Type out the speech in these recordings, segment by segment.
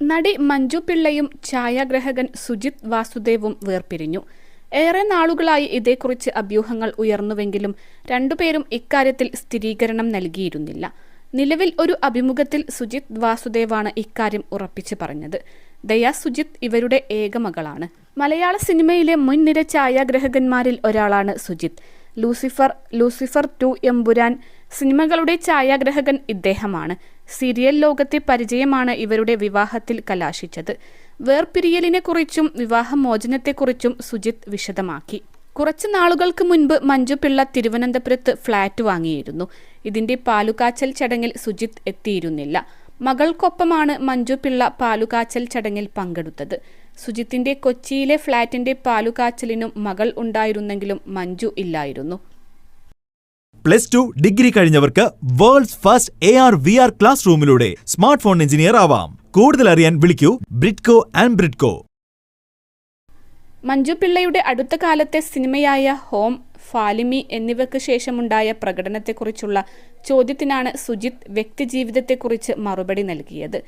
നടി മഞ്ജു പിള്ളയും ഛായാഗ്രഹകൻ സുജിത് വാസുദേവും വേർപിരിഞ്ഞു. ഏറെ നാളുകളായി ഇതേക്കുറിച്ച് അഭ്യൂഹങ്ങൾ ഉയർന്നുവെങ്കിലും രണ്ടുപേരും ഇക്കാര്യത്തിൽ സ്ഥിരീകരണം നൽകിയിരുന്നില്ല. നിലവിൽ ഒരു അഭിമുഖത്തിൽ സുജിത് വാസുദേവാണ് ഇക്കാര്യം ഉറപ്പിച്ചു പറഞ്ഞത്. ദയാ സുജിത് ഇവരുടെ ഏകമകളാണ് മലയാള സിനിമയിലെ മുൻനിര ഛായാഗ്രഹകന്മാരിൽ ഒരാളാണ് Sujith. Lucifer Lucifer two Empuraan സിനിമകളുടെ ഛായാഗ്രഹകൻ ഇദ്ദേഹമാണ്. സീരിയൽ ലോകത്തെ പരിചയമാണ് ഇവരുടെ വിവാഹത്തിൽ കലാശിച്ചത്. വേർപിരിയലിനെക്കുറിച്ചും വിവാഹമോചനത്തെക്കുറിച്ചും സുജിത് വിശദമാക്കി. കുറച്ച് നാളുകൾക്ക് മുൻപ് മഞ്ജു പിള്ള തിരുവനന്തപുരത്ത് ഫ്ളാറ്റ് വാങ്ങിയിരുന്നു. ഇതിന്റെ പാലുകാച്ചൽ ചടങ്ങിൽ സുജിത് എത്തിയിരുന്നില്ല. മകൾക്കൊപ്പമാണ് മഞ്ജു പിള്ള പാലുകാച്ചൽ ചടങ്ങിൽ പങ്കെടുത്തത്. സുജിത്തിന്റെ കൊച്ചിയിലെ ഫ്ളാറ്റിന്റെ പാലുകാച്ചലിനും മകൾ ഉണ്ടായിരുന്നെങ്കിലും മഞ്ജു ഇല്ലായിരുന്നു. Plus two degree കഴിഞ്ഞവർക്ക് world's first A R V R class റൂമിലൂടെ smart phone engineer ആവാം. കൂടുതൽ അറിയാൻ വിളിക്കൂ ബ്രിഡ്കോ ആൻഡ് ബ്രിഡ്കോ. മഞ്ജു പിള്ളയുടെ അടുത്ത കാലത്തെ സിനിമയായ ഹോം ഫാലിമി എന്നിവയ്ക്ക് ശേഷമുണ്ടായ പ്രകടനത്തെക്കുറിച്ചുള്ള ചോദ്യത്തിനാണ് സുജിത് വ്യക്തിജീവിതത്തെക്കുറിച്ച് മറുപടി നൽകിയത്.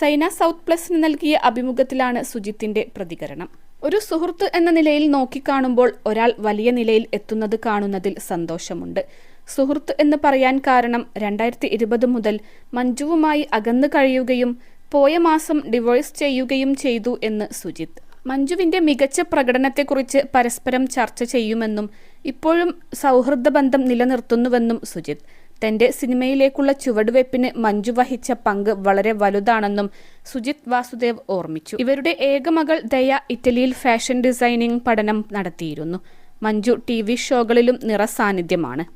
സൈന സൗത്ത് പ്ലസിന് നൽകിയ അഭിമുഖത്തിലാണ് സുജിത്തിന്റെ പ്രതികരണം. ഒരു സുഹൃത്ത് എന്ന നിലയിൽ നോക്കിക്കാണുമ്പോൾ ഒരാൾ വലിയ നിലയിൽ എത്തുന്നത് കാണുന്നതിൽ സന്തോഷമുണ്ട്. സുഹൃത്ത് എന്ന് പറയാൻ കാരണം രണ്ടായിരത്തി ഇരുപത് മുതൽ മഞ്ജുവുമായി അകന്നു കഴിയുകയും പോയ മാസം ഡിവോഴ്സ് ചെയ്യുകയും ചെയ്തു എന്ന് സുജിത് മഞ്ജുവിന്റെ മികച്ച പ്രകടനത്തെക്കുറിച്ച് പരസ്പരം ചർച്ച ചെയ്യുമെന്നും ഇപ്പോഴും സൗഹൃദ ബന്ധം നിലനിർത്തുന്നുവെന്നും സുജിത് തന്റെ സിനിമയിലേക്കുള്ള ചുവടുവയ്പ്പിന് മഞ്ജു വഹിച്ച പങ്ക് വളരെ വലുതാണെന്നും സുജിത് വാസുദേവ് ഓർമ്മിച്ചു. ഇവരുടെ ഏക മകൾ ദയ ഇറ്റലിയിൽ ഫാഷൻ ഡിസൈനിംഗ് പഠനം നടത്തിയിരുന്നു. മഞ്ജു ടി വി ഷോകളിലും നിറസാന്നിധ്യമാണ്.